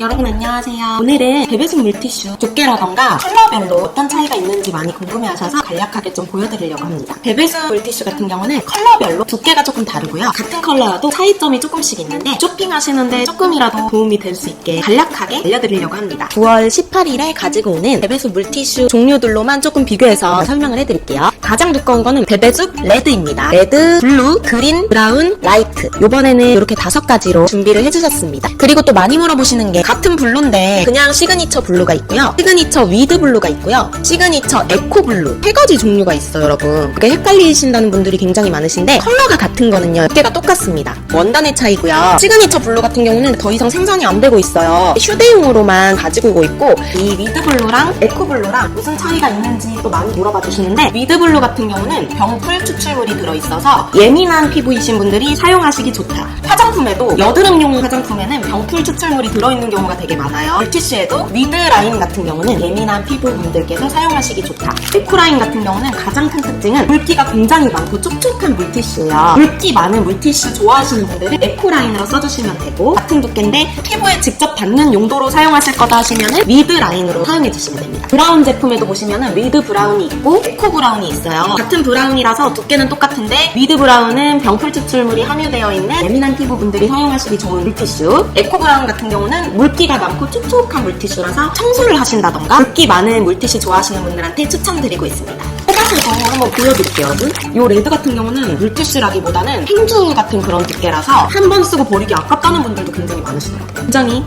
여러분 안녕하세요. 오늘은 베베손 물티슈 두께라던가 컬러별로 어떤 차이가 있는지 많이 궁금해하셔서 간략하게 좀 보여드리려고 합니다. 베베손 물티슈 같은 경우는 컬러별로 두께가 조금 다르고요. 같은 컬러여도 차이점이 조금씩 있는데 쇼핑하시는데 조금이라도 도움이 될 수 있게 간략하게 알려드리려고 합니다. 9월 18일에 가지고 오는 베베손 물티슈 종류들로만 조금 비교해서 설명을 해드릴게요. 가장 두꺼운 거는 베베숲 레드입니다. 레드, 블루, 그린, 브라운, 라이트. 이번에는 이렇게 다섯 가지로 준비를 해주셨습니다. 그리고 또 많이 물어보시는 게 같은 블루인데 그냥 시그니처 블루가 있고요. 시그니처 위드 블루가 있고요. 시그니처 에코 블루. 세 가지 종류가 있어요, 여러분. 그게 헷갈리신다는 분들이 굉장히 많으신데 컬러가 같은 거는요. 두께가 똑같습니다. 원단의 차이고요. 시그니처 블루 같은 경우는 더 이상 생산이 안 되고 있어요. 휴대용으로만 가지고 있고 이 위드 블루랑 에코 블루랑 무슨 차이가 있는지 또 많이 물어봐 주시는데 위드 블루 같은 경우는 병풀 추출물이 들어있어서 예민한 피부이신 분들이 사용하시기 좋다. 화장품에도 여드름용 화장품에는 병풀 추출물이 들어있는 경우 가 되게 많아요. 물티슈에도 위드 라인 같은 경우는 예민한 피부분들께서 사용하시기 좋다. 에코 라인 같은 경우는 가장 큰 특징은 물기가 굉장히 많고 촉촉한 물티슈예요. 물기 많은 물티슈 좋아하시는 분들은 에코 라인으로 써주시면 되고 같은 두께인데 피부에 직접 닿는 용도로 사용하실 거다 하시면은 위드 라인으로 사용해 주시면 됩니다. 브라운 제품에도 보시면은 위드 브라운이 있고 에코 브라운이 있어요. 같은 브라운이라서 두께는 똑같은데 위드 브라운은 병풀 추출물이 함유되어 있는 예민한 피부분들이 사용하시기 좋은 물티슈. 에코 브라운 같은 경우는 물 기가 많고 촉촉한 물티슈라서 청소를 하신다던가 물기 많은 물티슈 좋아하시는 분들한테 추천드리고 있습니다. 뽑아서도 한번 보여드릴게요. 이 레드 같은 경우는 물티슈라기보다는 행주 같은 그런 두께라서 한 번 쓰고 버리기 아깝다는 분들도 굉장히 많으시더라고요. 굉장히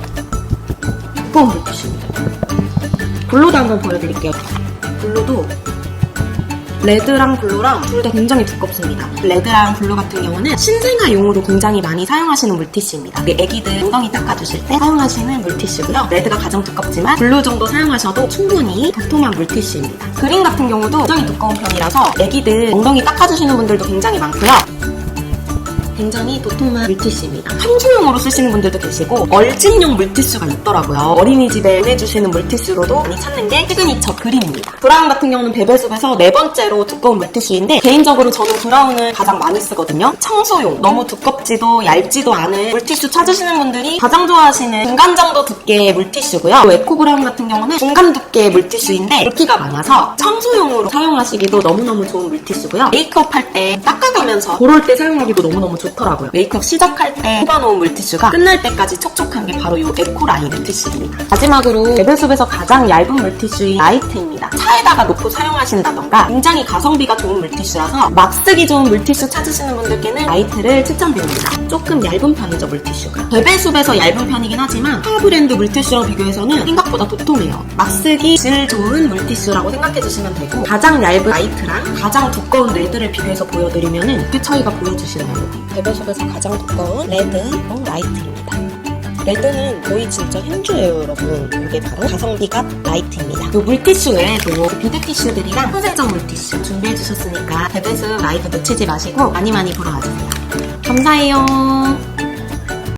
두꺼운 물티슈입니다. 블루도 한번 보여드릴게요. 블루도 레드랑 블루랑 둘 다 굉장히 두껍습니다. 레드랑 블루 같은 경우는 신생아용으로 굉장히 많이 사용하시는 물티슈입니다. 우리 애기들 엉덩이 닦아주실 때 사용하시는 물티슈고요. 레드가 가장 두껍지만 블루 정도 사용하셔도 충분히 도톰한 물티슈입니다. 그린 같은 경우도 굉장히 두꺼운 편이라서 애기들 엉덩이 닦아주시는 분들도 굉장히 많고요. 굉장히 도톰한 물티슈입니다. 청소용으로 쓰시는 분들도 계시고 얼진용 물티슈가 있더라고요. 어린이집에 보내주시는 물티슈로도 많이 찾는 게 시그니처 그린입니다. 브라운 같은 경우는 베베숲에서 네 번째로 두꺼운 물티슈인데 개인적으로 저는 브라운을 가장 많이 쓰거든요. 청소용 너무 두껍지도 얇지도 않은 물티슈 찾으시는 분들이 가장 좋아하시는 중간 정도 두께의 물티슈고요. 또 에코 브라운 같은 경우는 중간 두께의 물티슈인데 물기가 많아서 청소용으로 사용하시기도 너무너무 좋은 물티슈고요. 메이크업 할 때 닦아가면서 그럴 때 사용하기도 너무너무 좋 더라고요. 메이크업 시작할 때 뽑아놓은 물티슈가 끝날 때까지 촉촉한 게 바로 이 에코라인 물티슈입니다. 마지막으로 베베숲에서 가장 얇은 물티슈인 라이트입니다. 차에다가 놓고 사용하신다던가 굉장히 가성비가 좋은 물티슈라서 막 쓰기 좋은 물티슈 찾으시는 분들께는 라이트를 추천드립니다. 조금 얇은 편이죠 물티슈가. 베베숲에서 얇은 편이긴 하지만 타 브랜드 물티슈랑 비교해서는 생각보다 도톰해요. 막 쓰기 질 좋은 물티슈라고 생각해주시면 되고 가장 얇은 라이트랑 가장 두꺼운 레드를 비교해서 보여드리면은 그 차이가 보여주시나요? 베베숍에서 가장 두꺼운 레드, 어, 라이트입니다. 레드는 거의 진짜 행주예요, 여러분. 이게 바로 가성비가 라이트입니다. 이 물티슈 외에도 비드티슈들이랑 손세정 물티슈 준비해주셨으니까 베베숲 라이브 놓치지 마시고 많이 많이 보러 와주세요. 감사해요.